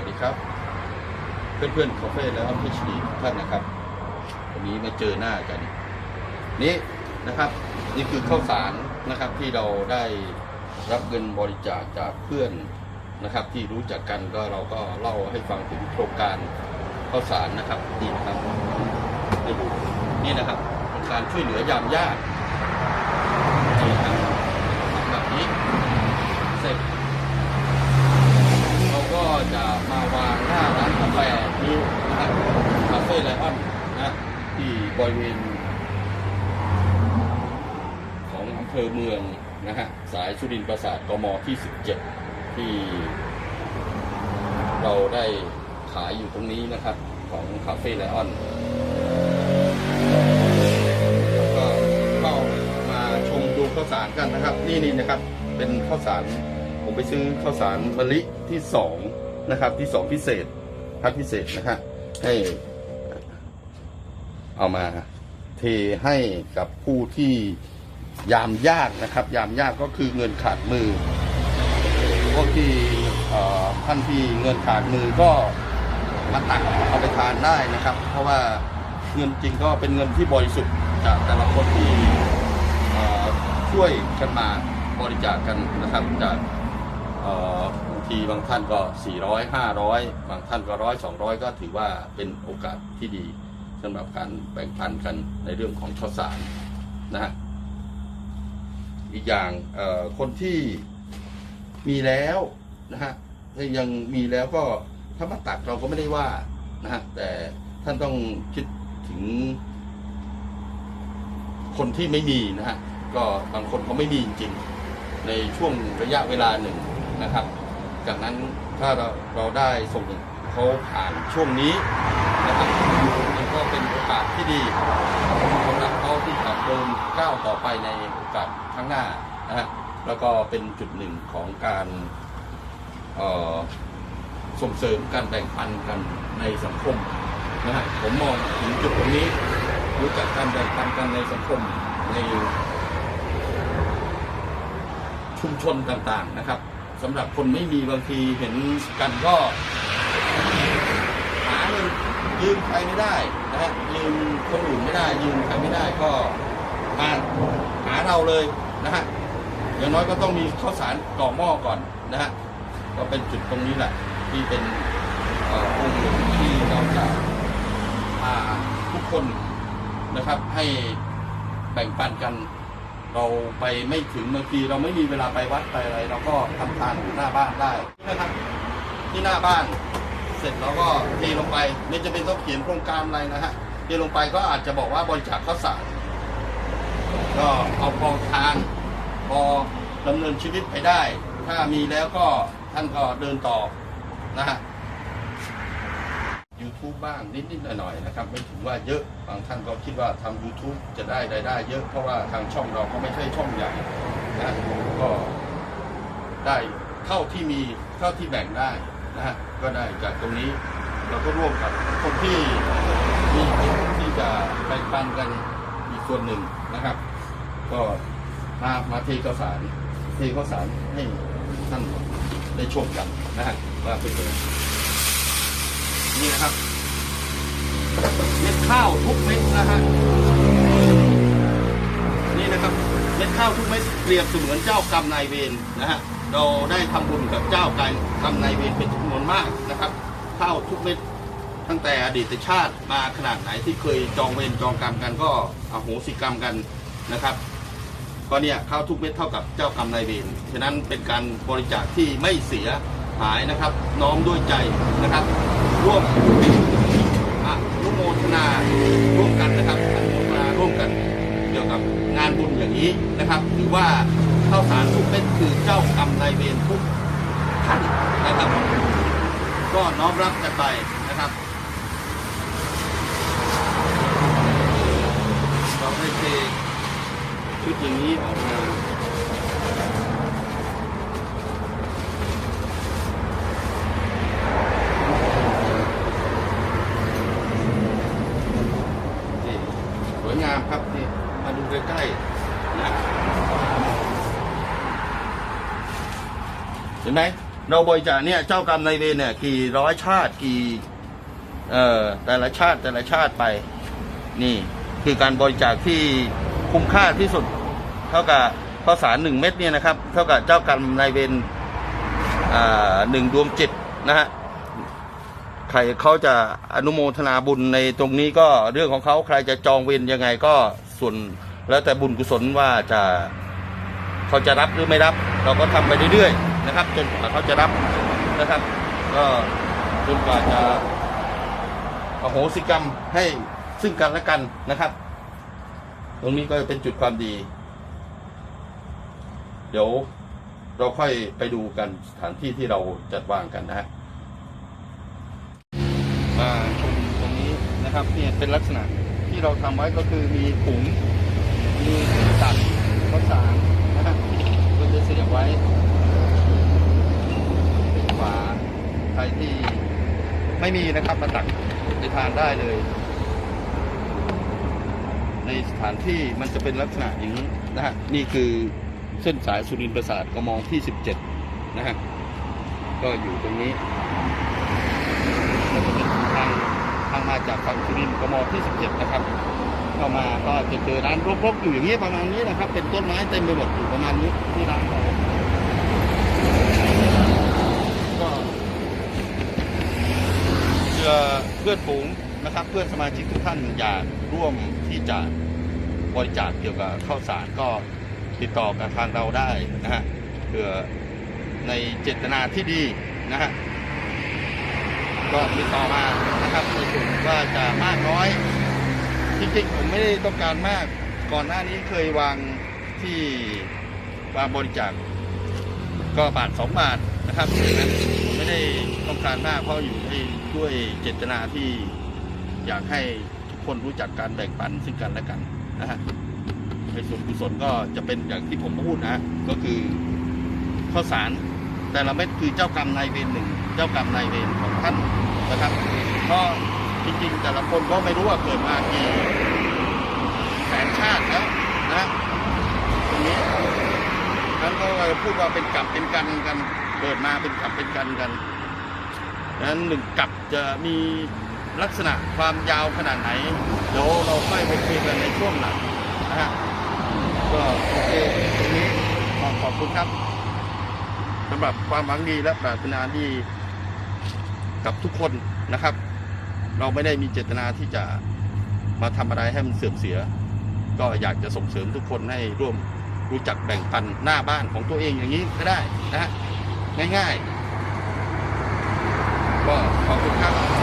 วัสดีครับ เพื่อนๆคาเฟ่และออฟฟิศดีท่านนะครับ วันนี้มาเจอหน้ากัน นี่นะครับ นี่คือข้าวสารนะครับที่เราได้รับเงินบริจาคจากเพื่อนนะครับ ที่รู้จักกันก็เราก็เล่าให้ฟังถึงโครงการข้าวสารนะครับนี่นะครับให้ดูนี่นะครับโครงการช่วยเหลือยามยากนี่ครับทำแบบนี้เสร็จ เราก็จะมาวางหน้าร้านกาแฟนี้นะครับคาเฟ่ไลออนนะที่บริเวณของอำ เภอเมืองนะฮะสายสุรินทร์ประสาทกมที่ 17 ที่เราได้ขายอยู่ตรงนี้นะครับ ของคาเฟ่ไลออนก็เข้ามาชมดูข้าวสารกันนะครับ นี่นี่นะครับ เป็นข้าวสารผมไปซื้อข้าวสารมะลิที่สองนะครับที่สองพิเศษพัดพิเศษนะฮะให้เอามาเทให้กับผู้ที่ ยามยากนะครับ ยามยากก็คือเงินขาดมือพวกที่ท่านที่เงินขาดมือก็มาตักเอาไปทานได้นะครับ เพราะว่าเงินจริงก็เป็นเงินที่บริสุทธิ์จากแต่ละคนที่ช่วยกันมาบริจาคกันนะครับจากบางทีบางท่านก็ 400 500 บางท่านก็ร้อย200ก็ถือว่าเป็นโอกาสที่ดีสำหรับการแบ่งปันกันในเรื่องของข้าวสารนะฮะ อีกอย่างคนที่มีแล้วนะฮะยังมีแล้วก็ถ้ามาตักเราก็ไม่ได้ว่านะฮะแต่ท่านต้องคิดถึง คนที่ไม่มีนะฮะก็บางคนเขาไม่มีจริงๆในช่วงระยะเวลาหนึ่งนะครับ จากนั้นถ้าเราเราได้ส่งเขาผ่านช่วงนี้นะครับมันก็เป็นโอกาสที่ดีสำหรับ เดินก้าวต่อไปในโอกาสข้างหน้านะฮะแล้วก็เป็นจุดหนึ่งของการออส่งเสริมการแบ่งปันกันในสังคมนะฮะผมมองถึงจุดตรงนี้รู้จักการแบ่งปันกันในสังคมในชุมชนต่างๆนะครับสำหรับคนไม่มีบางทีเห็นกันก็หาเงินยืมใครไม่ได้นะฮะยืมคนอื่นไม่ได้ยืมใครไม่ได้ก็ มาหาเราเลยนะฮะอย่างน้อยก็ต้องมีข้าวสารก่อหม้อก่อนนะฮะก็เป็นจุดตรงนี้แหละที่เป็นอ่อองค์หนึ่งที่เราจะพาทุกคนนะครับ ให้แบ่งปันกัน เราไปไม่ถึงบางทีเราไม่มีเวลาไปวัดไปอะไรเราก็ทำทานอยู่หน้าบ้านได้นะครับที่หน้าบ้านเสร็จเราก็เทลงไปไม่จะเป็นต้องเขียนโครงการอะไรนะฮะเทลงไปก็อาจจะบอกว่าบริจาคข้าวสาร ก็เอากอทางพอดำเนินชีวิตไปได้ ถ้ามีแล้วก็ท่านก็เดินต่อนะฮะ YouTube บ้างนิดๆหน่อยๆนะครับ ไม่ถึงว่าเยอะบางท่านก็คิดว่าทำ YouTube จะได้รายได้เยอะเพราะว่าทางช่องเราก็ไม่ใช่ช่องใหญ่นะก็ได้เท่าที่มีเท่าที่แบ่งได้นะฮะก็ได้จากตรงนี้เราก็ร่วมกับคนที่มีที่จะแบ่งปันกันอีกส่วนหนึ่งนะครับ ก็มามาเทข้าสารเทข้าสารให้ท่านได้ชมกันนะฮะว่าเป็นยังไงนี่นะครับเม็ดข้าวทุกเม็ดนะฮะนี่นะครับเม็ดข้าวทุกเม็ดเปรียบเสมือนเจ้ากรรมนายเวรนะฮะเราได้ทำบุญกับเจ้ากรรมนายเวรเป็นจำนวนมากนะครับข้าวทุกเม็ดตั้งแต่อดีตชาติมาขนาดไหนที่เคยจองเวรจองกรรมกันก็อโหสิกรรมกันนะครับ ก็เนี่ยข้าวทุกเม็ดเท่ากับเจ้ากรรมนายเวรฉะนั้นเป็นการบริจาคที่ไม่เสียหายนะครับน้อมด้วยใจนะครับ ร่วมอนุโมทนาร่วมกันนะครับอนุโมทนาร่วมกันเกี่ยวกับงานบุญอย่างนี้นะครับถือว่าข้าวสารทุกเม็ดคือเจ้ากรรมนายเวรทุกท่านนะครับ ก็น้อมรับกันไปนะครับเราได้เท ชุดอย่างนี้ออกมานี่สวยงามครับนี่มาดูใกล้ๆนะเห็นไหมเราบริจาคเนี่ยเจ้ากรรมนายเวรเนี่ยกี่ร้อยชาติกี่เอ่อแต่ละชาติแต่ละชาติไป นี่คือการบริจาคที่ คุ้มค่าที่สุด เท่ากับข้าวสารหนึ่งเม็ดเนี่ยนะครับ เท่ากับเจ้ากรรมนายเวรหนึ่งดวงจิตนะฮะใครเขาจะอนุโมทนาบุญในตรงนี้ก็เรื่องของเขาใครจะจองเวรยังไงก็ส่วนแล้วแต่บุญกุศลว่าจะเขาจะรับหรือไม่รับ เราก็ทำไปเรื่อยๆนะครับ จนกว่าเขาจะรับนะครับ ก็จนกว่าจะอโหสิกรรมให้ซึ่งกันและกันนะครับ ตรงนี้ก็เป็นจุดความดี เดี๋ยวเราค่อยไปดูกันสถานที่ที่เราจัดวางกันนะฮะมาชมตรงนี้นะครับเนี่ยเป็นลักษณะที่เราทำไว้ก็คือมีถุงมีตัดข้าวสารนะครับก็จะเสียบไว้เป็นฝาใครที่ไม่มีนะครับมาตักไปทานได้เลย ในสถานที่มันจะเป็นลักษณะอย่างนี้นะฮะนี่คือเส้นสายสุรินทร์ประสาทกมองที่ 17 นะฮะก็อยู่ตรงนี้ก็จะเป็นทางทางมาจากฝั่งสุรินทร์กมองที่ 17 นะครับเข้ามาก็จะเจอร้านรกๆอยู่อย่างนี้ประมาณนี้นะครับ เป็นต้นไม้เต็มไปหมดอยู่ประมาณนี้ที่ร้านเราก็เพื่อเพื่อนฝูงนะครับ เพื่อนสมาชิกทุกท่านอยากร่วม ที่จะบริจาคเกี่ยวกับข้าวสารก็ติดต่อกับทางเราได้นะฮะเพื่อในเจตนาที่ดีนะฮะก็ติดต่อมานะครับในส่วนว่าจะมากน้อย จริงๆ ผมไม่ได้ต้องการมาก ก่อนหน้านี้เคยวางที่วางบริจาคก็บาทสองบาทนะครับนะผมไม่ได้ต้องการมากเพราะอยู่ในด้วยเจตนาที่อยากให้ คนรู้จักการแบ่งปันซึ่งกันและกันนะฮะในส่วนกุศลก็จะเป็นอย่างที่ผมพูดนะก็คือข้าวสารแต่ละเม็ดคือเจ้ากรรมนายเวรหนึ่งเจ้ากรรมนายเวรของท่านนะครับเพราะจริงๆแต่ละคนก็ไม่รู้ว่าเกิดมากี่แสนชาติแล้วนะตรงนี้นั้นก็พูดว่าเป็นกลับเป็นกันกันเกิดมาเป็นกลับเป็นกันกันนั้นหนึ่งกลับจะมี ลักษณะความยาวขนาดไหน เดี๋ยวเราค่อยไปคุยกันในช่วงหลังนะฮะก็โอเคตรงนี้ขอขอบคุณครับสำหรับความหวังดีและปรารถนาดีกับทุกคนนะครับ เราไม่ได้มีเจตนาที่จะมาทำอะไรให้มันเสื่อมเสีย ก็อยากจะส่งเสริมทุกคนให้ร่วมรู้จักแบ่งปันหน้าบ้านของตัวเองอย่างนี้ก็ได้นะฮะง่ายๆ ก็ขอบคุณครับ